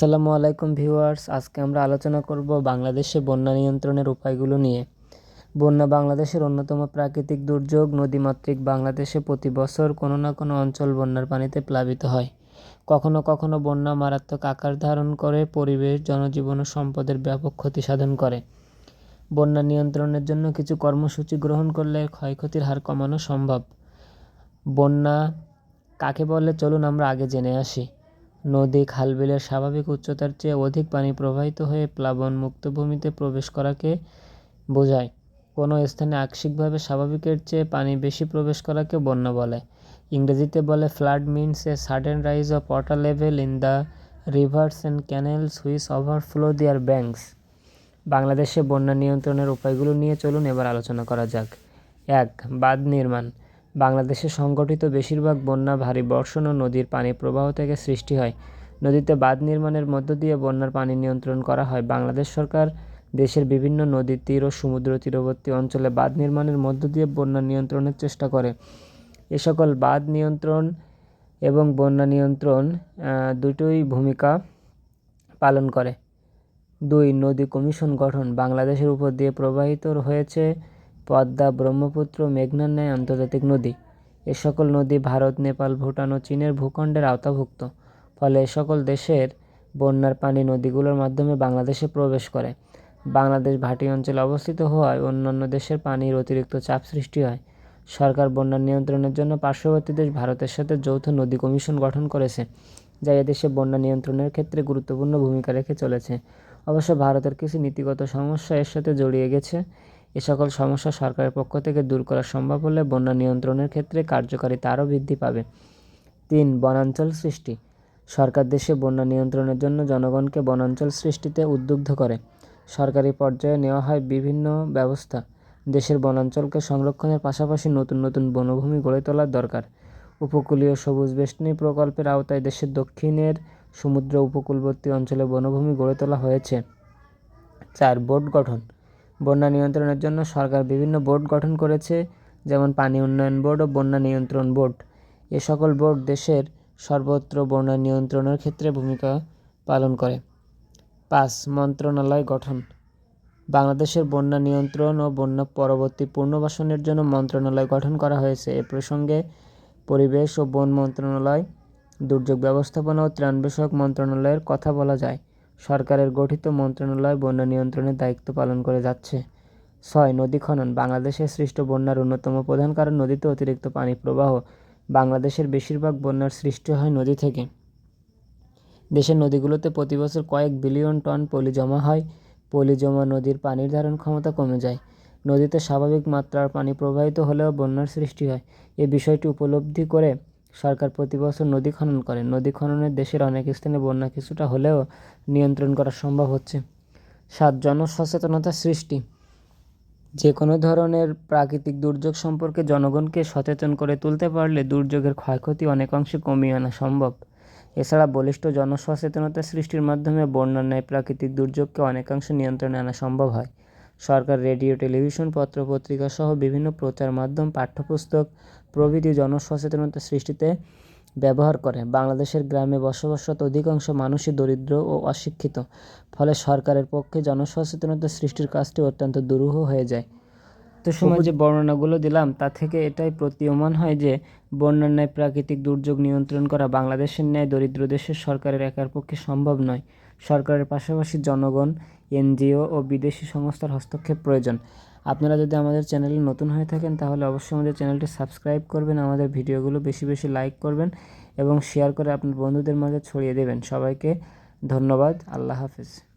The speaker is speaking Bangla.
আসসালামু আলাইকুম ভিউয়ার্স, আজকে আমরা আলোচনা করব বাংলাদেশে বন্যা নিয়ন্ত্রণের উপায়গুলো নিয়ে। বন্যা বাংলাদেশের অন্যতম প্রাকৃতিক দুর্যোগ, নদীমাতৃক বাংলাদেশে প্রতি বছর কোনো না কোনো অঞ্চল বন্যার পানিতে প্লাবিত হয়। কখনো কখনো বন্যা মারাত্মক আকার ধারণ করে, পরিবেশ, জনজীবন ও সম্পদের ব্যাপক ক্ষতি সাধন করে। বন্যা নিয়ন্ত্রণের জন্য কিছু কর্মসূচি গ্রহণ করলে ক্ষয়ক্ষতির হার কমানো সম্ভব। বন্যা কাকে বলে? চলুন আমরা আগে জেনে আসি। নদী খালবিলের স্বাভাবিক উচ্চতার চেয়ে অধিক পানি প্রবাহিত হয়ে প্লাবনমুক্ত ভূমিতে প্রবেশ করাকে বোঝায়। কোনো স্থানে আংশিকভাবে স্বাভাবিকের চেয়ে পানি বেশি প্রবেশ করাকে বন্যা বলে। ইংরেজিতে বলে, flood means a sudden rise of water level in the rivers and canals which overflow their banks বাংলাদেশে বন্যা নিয়ন্ত্রণের উপায়গুলো নিয়ে চলুন এবার আলোচনা করা যাক। এক, বাঁধ নির্মাণ। বাংলাদেশে সংগঠিত বেশিরভাগ বন্যা, ভারী বর্ষণ ও নদীর পানি প্রবাহ থেকে সৃষ্টি হয়। নদীতে বাঁধ নির্মাণের মধ্য দিয়ে বন্যার পানি নিয়ন্ত্রণ করা হয়। বাংলাদেশ সরকার দেশের বিভিন্ন নদী, তীর ও সমুদ্র তীরবর্তী অঞ্চলে বাঁধ নির্মাণের মধ্য দিয়ে বন্যা নিয়ন্ত্রণের চেষ্টা করে। এ সকল বাঁধ নিয়ন্ত্রণ এবং বন্যা নিয়ন্ত্রণ দুটোই ভূমিকা পালন করে। দুই, নদী কমিশন গঠন। বাংলাদেশের উপর দিয়ে প্রবাহিত হয়েছে পদ্মা ব্রহ্মপুত্র মেঘনার ন্যায় আন্তর্জাতিক নদী। এ সকল নদী ভারত, নেপাল, ভুটান ও চীনের ভূখণ্ডের আওতাভুক্ত। ফলে এ সকল দেশের বন্যার পানি নদীগুলোর মাধ্যমে বাংলাদেশে প্রবেশ করে। বাংলাদেশ ভাটি অঞ্চলে অবস্থিত হওয়ায় অন্যান্য দেশের পানির অতিরিক্ত চাপ সৃষ্টি হয়। সরকার বন্যা নিয়ন্ত্রণের জন্য পার্শ্ববর্তী দেশ ভারতের সাথে যৌথ নদী কমিশন গঠন করেছে, যা এদেশে বন্যা নিয়ন্ত্রণের ক্ষেত্রে গুরুত্বপূর্ণ ভূমিকা রেখে চলেছে। অবশ্য ভারতের কিছু নীতিগত সমস্যা এর সাথে জড়িয়ে গেছে। এ সকল সমস্যা সরকারের পক্ষ থেকে দূর করা সম্ভব হলে বন্যা নিয়ন্ত্রণের ক্ষেত্রে কার্যকারিতা আরও বৃদ্ধি পাবে। তিন, বনাঞ্চল সৃষ্টি। সরকার দেশে বন্যা নিয়ন্ত্রণের জন্য জনগণকে বনাঞ্চল সৃষ্টিতে উদ্বুদ্ধ করে। সরকারি পর্যায়ে নেওয়া হয় বিভিন্ন ব্যবস্থা। দেশের বনাঞ্চলকে সংরক্ষণের পাশাপাশি নতুন নতুন বনভূমি গড়ে তোলার দরকার। উপকূলীয় সবুজ বেষ্টনী প্রকল্পের আওতায় দেশের দক্ষিণের সমুদ্র উপকূলবর্তী অঞ্চলে বনভূমি গড়ে তোলা হয়েছে। চার বোর্ড গঠন। বন্যা নিয়ন্ত্রণের জন্য সরকার বিভিন্ন বোর্ড গঠন করেছে, যেমন পানি উন্নয়ন বোর্ড ও বন্যা নিয়ন্ত্রণ বোর্ড। এ সকল বোর্ড দেশের সর্বত্র বন্যা নিয়ন্ত্রণের ক্ষেত্রে ভূমিকা পালন করে। পাঁচ, মন্ত্রণালয় গঠন। বাংলাদেশের বন্যা নিয়ন্ত্রণ ও বন্যা পরবর্তী পুনর্বাসনের জন্য মন্ত্রণালয় গঠন করা হয়েছে। এ প্রসঙ্গে পরিবেশ ও বন মন্ত্রণালয়, দুর্যোগ ব্যবস্থাপনা ও ত্রাণ বিষয়ক মন্ত্রণালয়ের কথা বলা যায়। সরকারের গঠিত মন্ত্রণালয় বন্যা নিয়ন্ত্রণের দায়িত্ব পালন করে যাচ্ছে। ছয়, নদী খনন। বাংলাদেশের সৃষ্ট বন্যার অন্যতম প্রধান কারণ নদীতে অতিরিক্ত পানি প্রবাহ। বাংলাদেশের বেশিরভাগ বন্যার সৃষ্টি হয় নদী থেকে। দেশের নদীগুলোতে প্রতি বছর কয়েক বিলিয়ন টন পলি জমা হয়। পলি জমা নদীর পানির ধারণ ক্ষমতা কমে যায়। নদীতে স্বাভাবিক মাত্রার পানি প্রবাহিত হলেও বন্যার সৃষ্টি হয়। এই বিষয়টি উপলব্ধি করে সরকার প্রতি বছর নদী খনন করে। নদী খননে দেশের অনেক স্থানে বন্যা কিছুটা হলেও নিয়ন্ত্রণ করা সম্ভব হচ্ছে। সাত জনসচেতনতা সৃষ্টি। যে কোনো ধরনের প্রাকৃতিক দুর্যোগ সম্পর্কে জনগণকে সচেতন করে তুলতে পারলে দুর্যোগের ক্ষয়ক্ষতি অনেকাংশে কমিয়ে আনা সম্ভব। এছাড়া বলিষ্ঠ জনসচেতনতা সৃষ্টির মাধ্যমে বন্যার ন্যায় প্রাকৃতিক দুর্যোগকে অনেকাংশ নিয়ন্ত্রণে আনা সম্ভব হয়। সরকার রেডিও, টেলিভিশন পত্র পত্রিকা সহ বিভিন্ন প্রচার মাধ্যম পাঠ্যপুস্তক প্রভৃতি জনসচেতনতা সৃষ্টিতে ব্যবহার করে। বাংলাদেশের গ্রামে বসবাসরত অধিকাংশ মানুষই দরিদ্র ও অশিক্ষিত, ফলে সরকারের পক্ষে জনসচেতনতা সৃষ্টির কাজটি অত্যন্ত দুরূহ হয়ে যায়। তো সময় যে বর্ণনাগুলো দিলাম, তা থেকে এটাই প্রতীয়মান হয় যে, বন্যার ন্যায় প্রাকৃতিক দুর্যোগ নিয়ন্ত্রণ করা বাংলাদেশের ন্যায় দরিদ্র দেশের সরকারের একার পক্ষে সম্ভব নয়। সরকারের পাশাপাশি জনগণ, এনজিও ও বিদেশি সংস্থার হস্তক্ষেপ প্রয়োজন। আপনারা যদি আমাদের চ্যানেলে নতুন হয়ে থাকেন, তাহলে অবশ্যই আমাদের চ্যানেলটি সাবস্ক্রাইব করবেন, আমাদের ভিডিওগুলো বেশি বেশি লাইক করবেন এবং শেয়ার করে আপনার বন্ধুদের মাঝে ছড়িয়ে দেবেন। সবাইকে ধন্যবাদ, আল্লাহ হাফিজ।